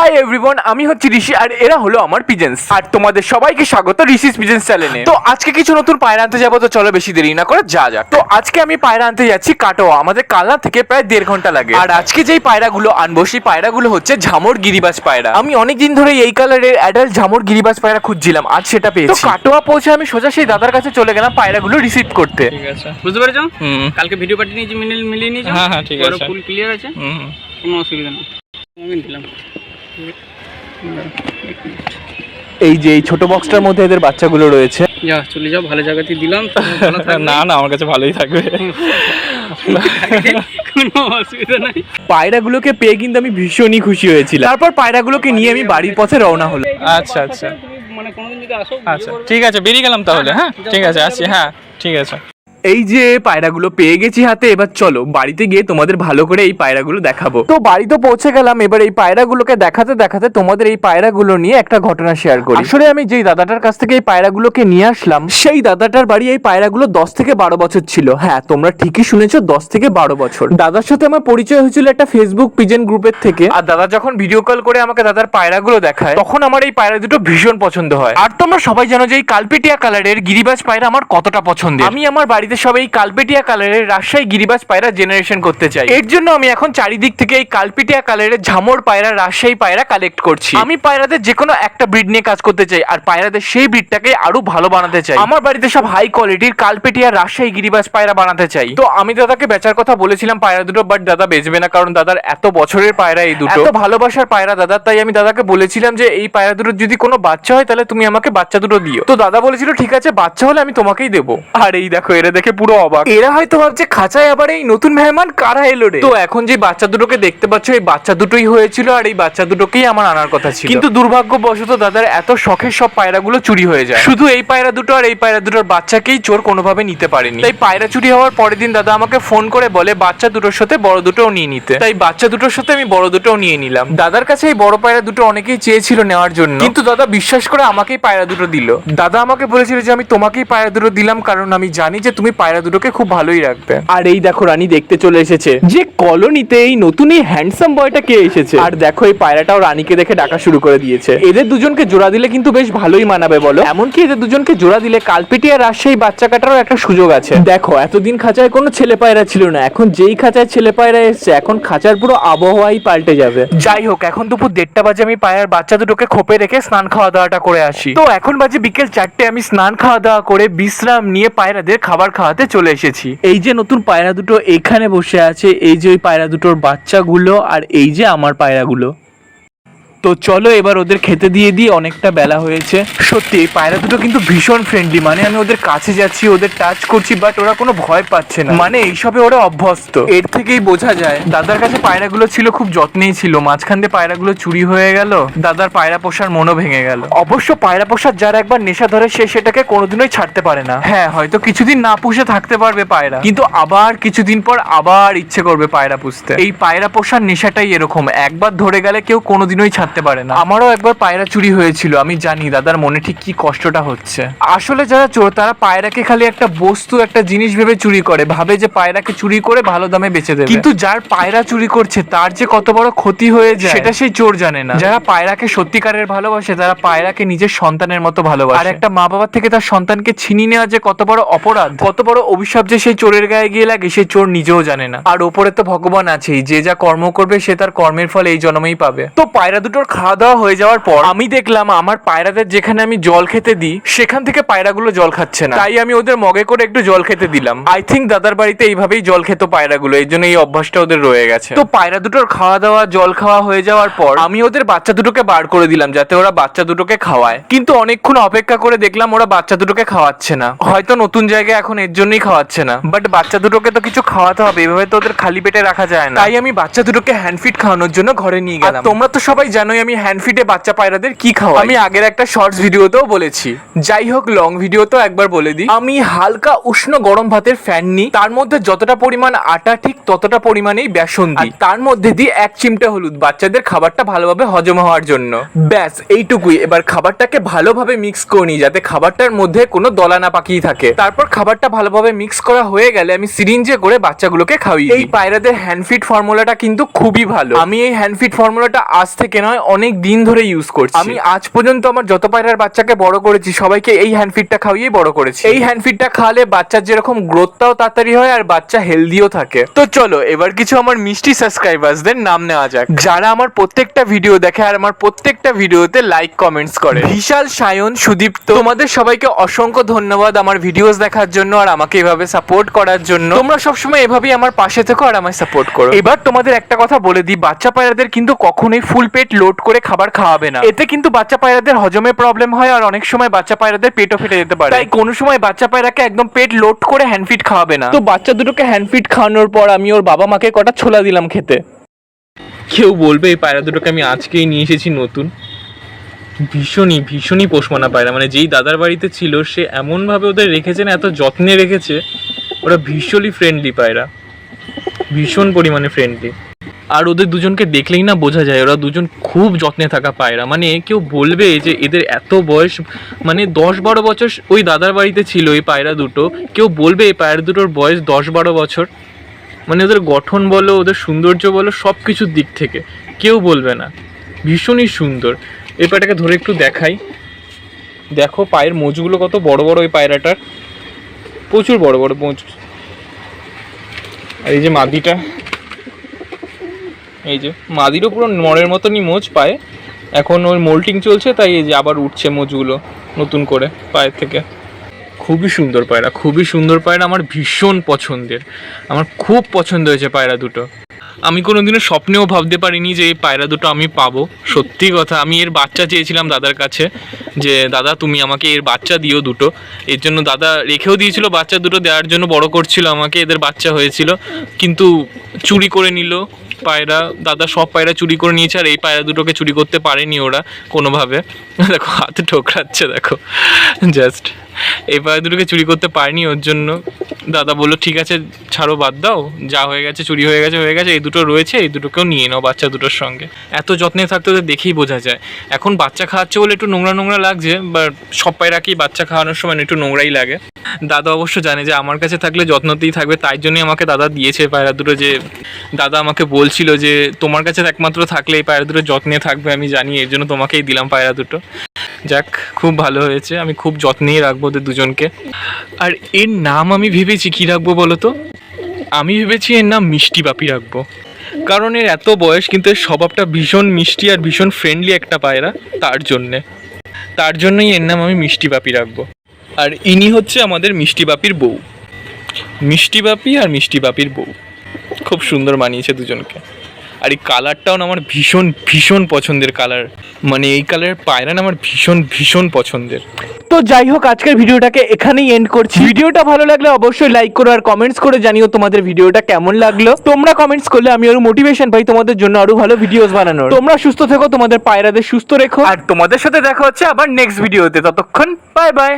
Hi everyone আমি হচ্ছি ঋষি আর এরা হলো আমার পিজেন্স আর তোমাদের সবাইকে স্বাগত ঋষিস পিজেন্স চ্যানেলে তো আজকে কিছু নতুন পায়রা আনতে যাব তো চলো বেশি দেরি না করে যা যাক। তো আজকে আমি পায়রা আনতে যাচ্ছি কাটোয়া আমাদের কালনা থেকে প্রায় দেড় ঘণ্টা লাগে। আর আজকে যেই পায়রাগুলো আনব সেই পায়রাগুলো হচ্ছে ঝামর গিরিবাজ পায়রা। আমি অনেকদিন ধরে এই কালারের অ্যাডাল্ট ঝামর গিরিবাজ পায়রা খুঁজছিলাম আজ সেটা পেয়েছি। তো কাটোয়া পৌঁছে আমি সোজা সেই দাদার কাছে চলে গেলাম পায়রাগুলো রিসিভ করতে। ঠিক আছে। বুঝতে পেরেছ? কালকে ভিডিও পাঠিয়ে নিয়েছি মিলিয়ে নিয়েছো। হ্যাঁ, হ্যাঁ, ঠিক আছে। ফুল ক্লিয়ার আছে। কোনো অসুবিধা নেই। আমি দিলাম এই যে এই ছোট বক্সটার মধ্যে এদের বাচ্চাগুলো রয়েছে। যা চলে যাও ভালো জায়গাতেই দিলাম না না আমার কাছে ভালোই থাকবে। কোনো অসুবিধা নাই। পায়রাগুলোকে পেয়ে কিন্তু আমি ভীষণই খুশি হয়েছিলাম। তারপর পায়রাগুলোকে নিয়ে আমি বাড়ির পথে রওনা হলো আচ্ছা আচ্ছা। মানে কোনোদিন যদি আসো আচ্ছা ঠিক আছে বেরিয়ে গেলাম তাহলে হ্যাঁ? ঠিক আছে আসছি হ্যাঁ ঠিক আছে। এই যে পায়রাগুলো পেয়ে গেছি হাতে এবার চলো বাড়িতে গিয়ে তোমাদের ভালো করে এই পায়রাগুলো দেখাবো। তো বাড়িতে পৌঁছে গেলাম এবার এই পায়রাগুলোকে দেখাতে দেখাতে তোমাদের এই পায়রাগুলো নিয়ে একটা ঘটনা শেয়ার করি। আসলে আমি যেই দাদাটার কাছ থেকে এই পায়রাগুলোকে নিয়ে আসলাম সেই দাদাটার বাড়ি এই পায়রাগুলো দশ থেকে বারো বছর ছিল। হ্যাঁ তোমরা ঠিকই শুনেছো দশ থেকে বারো বছর। দাদার সাথে আমার পরিচয় হয়েছিল একটা ফেসবুক পিজেন গ্রুপের থেকে। আর দাদা যখন ভিডিও কল করে আমাকে দাদার পায়রাগুলো দেখায় তখন আমার এই পায়রা দুটো ভীষণ পছন্দ হয়। আর তোমরা সবাই জানো যে এই কালপেটিয়া কালারের গিরিবাজ পায়রা আমার কতটা পছন্দের। আমি আমার বাড়িতে সব এই কালপেটিয়া কালারের রাজশাহী গিরিবাজ পায়রা জেনারেশন করতে চাই। এর জন্য আমি এখন চারিদিক থেকে এই কালপেটিয়া কালারের ঝামর পায়রা রাজশাহী পায়রা কালেক্ট করছি। আমি পায়রাদের যে কোনো একটা ব্রিড নিয়ে কাজ করতে চাই আর পায়রাদের সেই ব্রিডটাকে আরও ভালো বানাতে চাই। আমার বাড়িতে সব হাই কোয়ালিটির কালপেটিয়া রাজশাহী গিরিবাজ পায়রা বানাতে চাই। তো আমি দাদাকে বেচার কথা বলেছিলাম পায়রা দুটো বাট দাদা বেচবে না কারণ দাদার এত বছরের পায়রা এই দুটো। এত ভালোবাসার পায়রা দাদা তাই আমি দাদাকে বলেছিলাম যে এই পায়রা দুটোর যদি কোনো বাচ্চা হয় তাহলে তুমি আমাকে বাচ্চা দুটো দিও। তো দাদা বলেছিল ঠিক আছে বাচ্চা হলে আমি তোমাকেই দেবো। আর এই দেখো এরা দেখে পুরো অবাক। এরা হয়তো ভাবছে খাঁচায় আবার এই নতুন মেহমান কারা এলো রে? তো এখন যে বাচ্চা দুটোকে দেখতে পাচ্ছ এই বাচ্চা দুটোই হয়েছিল আর এই বাচ্চা দুটোকেই আমার আনার কথা ছিল। কিন্তু দুর্ভাগ্যবশত দাদার এত শখের সব পায়রাগুলো চুরি হয়ে যায়। শুধু এই পায়রা দুটো আর এই পায়রা দুটোর বাচ্চাকেই চোর কোনোভাবে নিতে পারেনি। তাই পায়রা চুরি হওয়ার পরের দিন দাদা আমাকে ফোন করে বলে বাচ্চা দুটোর সাথে বড় দুটোও নিয়ে নিতে। তাই বাচ্চা দুটোর সাথে আমি বড় দুটোও নিয়ে নিলাম। দাদার কাছে এই বড় পায়রা দুটো অনেকেই চেয়েছিল নেওয়ার জন্য। কিন্তু দাদা বিশ্বাস করে আমাকেই পায়রা দুটো দিল। দাদা আমাকে বলেছিল যে আমি তোমাকেই পায়রা দুটো দিলাম কারণ আমি জানি যে তুমি পায়রা দুটোকে খুব ভালোই রাখবে। আর এই দেখো রানী দেখতে চলে এসেছে। যে কলোনিতে এই নতুন এই হ্যান্ডসাম বয়টা কে এসেছে? আর দেখো এই পায়রাটাও রানীকে দেখে ডাকা শুরু করে দিয়েছে। এদের দুজনকে জোড়া দিলে কিন্তু বেশ ভালোই মানাবে বলো? এমনকি এদের দুজনকে জোড়া দিলে কালপিটি আর রাজশাহী বাচ্চা কাটারও একটা সুযোগ আছে। দেখো এতদিন খাঁচায় কোনো ছেলে পায়রা ছিল না। এখন যেই খাঁচায় ছেলে পায়রা এসছে এখন খাঁচার পুরো আবহাওয়াই পাল্টে যাবে। যাই হোক এখন দুপুর দেড়টা বাজে আমি পায়ের বাচ্চা দুটোকে খোপে রেখে স্নান খাওয়া দাওয়াটা করে আসি। তো এখন বাজে বিকেল চারটে আমি স্নান খাওয়া দাওয়া করে বিশ্রাম নিয়ে পায়রাদের খাবার খাওয়াতে চলে এসেছি। এই যে নতুন পায়রা দুটো এখানে বসে আছে, এই যে ওই পায়রা দুটোর বাচ্চাগুলো আর এই যে আমার পায়রাগুলো। তো চলো এবার ওদের খেতে দিয়ে দিয়ে অনেকটা বেলা হয়েছে। সত্যি, এই পায়রা দুটো কিন্তু ভীষণ ফ্রেন্ডলি মানে আমি ওদের কাছে যাচ্ছি, ওদের টাচ করছি বাট ওরা কোনো ভয় পাচ্ছে না। মানে এইসবে ওরা অভ্যস্ত। এর থেকেই বোঝা যায়, দাদার কাছে পায়রাগুলো ছিল, খুব যত্নেই ছিল। মাঝখান দিয়ে পায়রাগুলো চুরি হয়ে গেল, দাদার পায়রা পোষার মনও ভেঙে গেল। অবশ্য পায়রা পোষার যারা একবার নেশা ধরে, সে সেটাকে কোনোদিনই ছাড়তে পারে না। হ্যাঁ হয়তো কিছুদিন না পুষে থাকতে পারবে পায়রা, কিন্তু আবার কিছুদিন পর আবার ইচ্ছে করবে পায়রা পুষতে। এই পায়রা পোষার নেশাটাই এরকম, একবার ধরে গেলে কেউ কোনোদিনই ছাড়তে পারে না। আমারও একবার পায়রা চুরি হয়েছিল আমি জানি দাদার মনে ঠিক কি কষ্টটা হচ্ছে। আসলে যারা চোর তারা পায়রাকে খালি একটা বস্তু একটা জিনিস ভেবে চুরি করে ভাবে যে পায়রাকে চুরি করে ভালো দামে বেচে দেবে। কিন্তু যার পায়রা চুরি করছে তার যে কত বড় ক্ষতি হয়ে যায় সেটা সেই চোর জানে না। যারা পায়রাকে সত্যিকারের ভালোবাসে তারা পায়রাকে নিজের সন্তানের মতো ভালোবাসে। আর একটা মা বাবার থেকে তার সন্তানকে ছিনিয়ে নেওয়া যে কত বড় অপরাধ কত বড় অভিশাপ যে সেই চোরের গায়ে গিয়ে লাগে সেই চোর নিজেও জানে না। আর ওপরে তো ভগবান আছেই যে যা কর্ম করবে সে তার কর্মের ফল এই জন্মেই পাবে। তো পায়রা দুটোর খাওয়া দাওয়া হয়ে যাওয়ার পর আমি দেখলাম আমার পায়রাদের যেখানে আমি জল খেতে দিই সেখান থেকে পায়রাগুলো জল খাচ্ছে না। তাই আমি ওদের মগে করে একটু জল খেতে দিলাম। আই থিঙ্ক দাদার বাড়িতে এইভাবেই জল খেত পায়রাগুলো এই জন্য এই অভ্যাসটা ওদের রয়ে গেছে। তো পায়রা দুটোর খাওয়া দাওয়া জল খাওয়া হয়ে যাওয়ার পর আমি ওদের বাচ্চা দুটোকে বার করে দিলাম যাতে ওরা বাচ্চা দুটোকে খাওয়ায়। কিন্তু অনেকক্ষণ অপেক্ষা করে দেখলাম ওরা বাচ্চা দুটোকে খাওয়াচ্ছে না। হয়তো নতুন জায়গায় এখন এর জন্যই খাওয়াচ্ছে না। বাট বাচ্চা দুটোকে তো কিছু খাওয়াতে হবে এভাবে তো ওদের খালি পেটে রাখা যায় না। তাই আমি বাচ্চা দুটোকে হ্যান্ডফিট খাওয়ানোর জন্য ঘরে নিয়ে গেলাম। তোমরা তো সবাই জানোই আমি হ্যান্ডফিটে বাচ্চা পায়রাদের কি খাওয়াই? আমি আগের একটা শর্টস ভিডিওতেও বলেছি। যাই হোক লং ভিডিওতেও একবার বলে দিই। আমি হালকা উষ্ণ গরম ভাতের ফ্যান নিই। তার মধ্যে যতটা পরিমাণ আটা ঠিক ততটা পরিমাণেই বেসন দিই। তার মধ্যে দিই এক চিমটে হলুদ। বাচ্চাদের খাবারটা ভালোভাবে হজম হওয়ার জন্য। ব্যাস এইটুকুই। এবার খাবারটাকে ভালোভাবে মিক্স করে নিই যাতে খাবারটার মধ্যে কোনো দলা না পাকিয়ে থাকে। তারপর খাবারটা ভালোভাবে মিক্স করা হয়ে গেলে আমি সিরিঞ্জে করে বাচ্চাগুলোকে খাওয়াই এই পায়রাদের হ্যান্ডফিট ফর্মুলাটা কিন্তু খুবই ভালো। আমি এই হ্যান্ডফিট ফর্মুলাটা আজ থেকে নয় অনেক দিন ধরে ইউজ করছি। আমি আজ পর্যন্ত আমার যত পায়রার বাচ্চাকে বড় করেছি সবাইকে এই হ্যান্ড ফিডটা খাওয়িয়ে বড় করেছি। এই হ্যান্ড ফিডটা খাওয়ালে বাচ্চার যেরকম গ্রোথটাও তাড়াতাড়ি হয় আর বাচ্চা হেলদিও থাকে। তো চলো এবার কিছু আমার মিষ্টি সাবস্ক্রাইবার্সদের নাম নেওয়া যাক। যারা আমার প্রত্যেকটা ভিডিও দেখে আর আমার প্রত্যেকটা ভিডিওতে লাইক কমেন্টস করে। বিশাল সায়ন সুদীপ্ত তোমাদের সবাইকে অসংখ্য ধন্যবাদ আমার ভিডিওস দেখার জন্য আর আমাকে এভাবে সাপোর্ট করার জন্য। তোমরা সবসময় এভাবেই আমার পাশে থেকো আর আমায় সাপোর্ট করো। এবার তোমাদের একটা কথা বলে দিই বাচ্চা পায়রাদের কিন্তু কখনোই ফুল পেট লোড করে খাবার খাওয়াবে না। এতে কিন্তু বাচ্চা পায়রাদের হজমে প্রবলেম হয় আর অনেক সময় বাচ্চা পায়রাদের পেটও ফেটে যেতে পারে। তাই কোনো সময় বাচ্চা পায়রাকে একদম পেট লোড করে হ্যান্ড ফিড খাওয়াবে না। তো বাচ্চা দুটোকে হ্যান্ড ফিড খাওয়ানোর পর আমি ওর বাবা মাকে কটা ছোলা দিলাম খেতে? কেউ বলবে এই পায়রা দুটোকে আমি আজকেই নিয়ে এসেছি নতুন। ভীষণই ভীষণই পোষমানা পায়রা। মানে যেই দাদার বাড়িতে ছিল সে এমনভাবে ওদের রেখেছে না এত যত্নে রেখেছে। ওরা ভীষণই ফ্রেন্ডলি পায়রা। ভীষণ পরিমাণে ফ্রেন্ডলি আর ওদের দুজনকে দেখলেই না বোঝা যায়। ওরা দুজন খুব যত্নে থাকা পায়রা। মানে কেউ বলবে যে এদের এত বয়স মানে দশ বারো বছর ওই দাদার বাড়িতে ছিল এই পায়রা দুটো। কেউ বলবে এই পায়রা দুটোর বয়স দশ বারো বছর। মানে ওদের গঠন বলো, ওদের সৌন্দর্য বলো সব কিছুর দিক থেকে কেউ বলবে না। ভীষণই সুন্দর। এই পায়রাটাকে ধরে একটু দেখাই। দেখো পায়ের মোজগুলো কত বড় বড় ওই পায়রাটার। প্রচুর বড় বড় মোজ। আর এই যে মাদিটা। এই যে, মাদিরও পুরো নরের মতনই মোজ পায়ে। এখন ওই মোল্টিং চলছে, তাই এই যে আবার উঠছে মোজগুলো নতুন করে পায়ের থেকে। খুবই সুন্দর পায়রা, খুবই সুন্দর পায়রা, আমার ভীষণ পছন্দের। আমার খুব পছন্দ হয়েছে পায়রা দুটো। আমি কোনোদিনও স্বপ্নেও ভাবতে পারিনি যে এই পায়রা দুটো আমি পাবো। সত্যি কথা, আমি এর বাচ্চা চেয়েছিলাম দাদার কাছে যে, দাদা, তুমি আমাকে এর বাচ্চা দিও দুটো। এর জন্য দাদা রেখেও দিয়েছিল বাচ্চা দুটো, দেওয়ার জন্য বড় করছিল আমাকে, এদের বাচ্চা হয়েছিল। কিন্তু চুরি করে নিল পায়রা, দাদা সব পায়রা চুরি করে নিয়েছে আর এই পায়রা দুটোকে চুরি করতে পারেনি ওরা কোনোভাবে। দেখো, হাতে ঠোকরাচ্ছে, দেখো। জাস্ট এই পায়রা দুটোকে চুরি করতে পারেনি ওর জন্য। দাদা বলল, ঠিক আছে, ছাড়ো, বাদ দাও। যা হয়ে গেছে, চুরি হয়ে গেছে হয়ে গেছে, এই দুটো রয়েছে, এই দুটোকেও নিয়ে নাও বাচ্চা দুটোর সঙ্গে। এত যত্নে থাকতে ওদের দেখেই বোঝা যায়। এখন বাচ্চা খাওয়াচ্ছে বলে একটু নোংরা নোংরা লাগছে বাট সব পায়রাকেই বাচ্চা খাওয়ানোর সময় একটু নোংরাই লাগে। দাদা অবশ্য জানে যে আমার কাছে থাকলে যত্নতেই থাকবে, তাই জন্যই আমাকে দাদা দিয়েছে পায়রা দুটো যে দাদা আমাকে বলছিল যে, তোমার কাছে একমাত্র থাকলে এই পায়রা দুটো যত্নে থাকবে, আমি জানি, এর জন্য তোমাকেই দিলাম পায়রা দুটো। যাক, খুব ভালো হয়েছে। আমি খুব যত্নেই রাখব ওদের দুজনকে। আর এর নাম আমি ভেবেছি কী রাখব বলো তো? আমি ভেবেছি এর নাম মিষ্টি বাপি রাখব। কারণ এর এত বয়স কিন্তু এর স্বভাবটা ভীষণ মিষ্টি আর ভীষণ ফ্রেন্ডলি একটা পায়রা তার জন্যে। তার জন্যই এর নাম আমি মিষ্টি বাপি রাখব। আর ইনি হচ্ছে আমাদের মিষ্টি বাপির বউ। মিষ্টি বাপি আর মিষ্টি বাপির বউ। খুব সুন্দর মানিয়েছে দুজনকে। আর এই কালারটাও না আমার ভীষণ ভীষণ পছন্দের কালার। মানে এই কালারের পায়রা আমার ভীষণ ভীষণ পছন্দের। তো যাই হোক আজকের ভিডিওটাকে এখানেই এন্ড করছি। ভিডিওটা ভালো লাগলে অবশ্যই লাইক করো আর কমেন্টস করে জানিও তোমাদের ভিডিওটা কেমন লাগল। তোমরা কমেন্টস করলে আমি আরও মোটিভেশন পাই তোমাদের জন্য আরও ভালো ভিডিওস বানানোর। তোমরা সুস্থ থেকো তোমাদের পায়রাদের সুস্থ রেখো। আর তোমাদের সাথে দেখা হচ্ছে আবার নেক্সট ভিডিওতে ততক্ষণ বাই বাই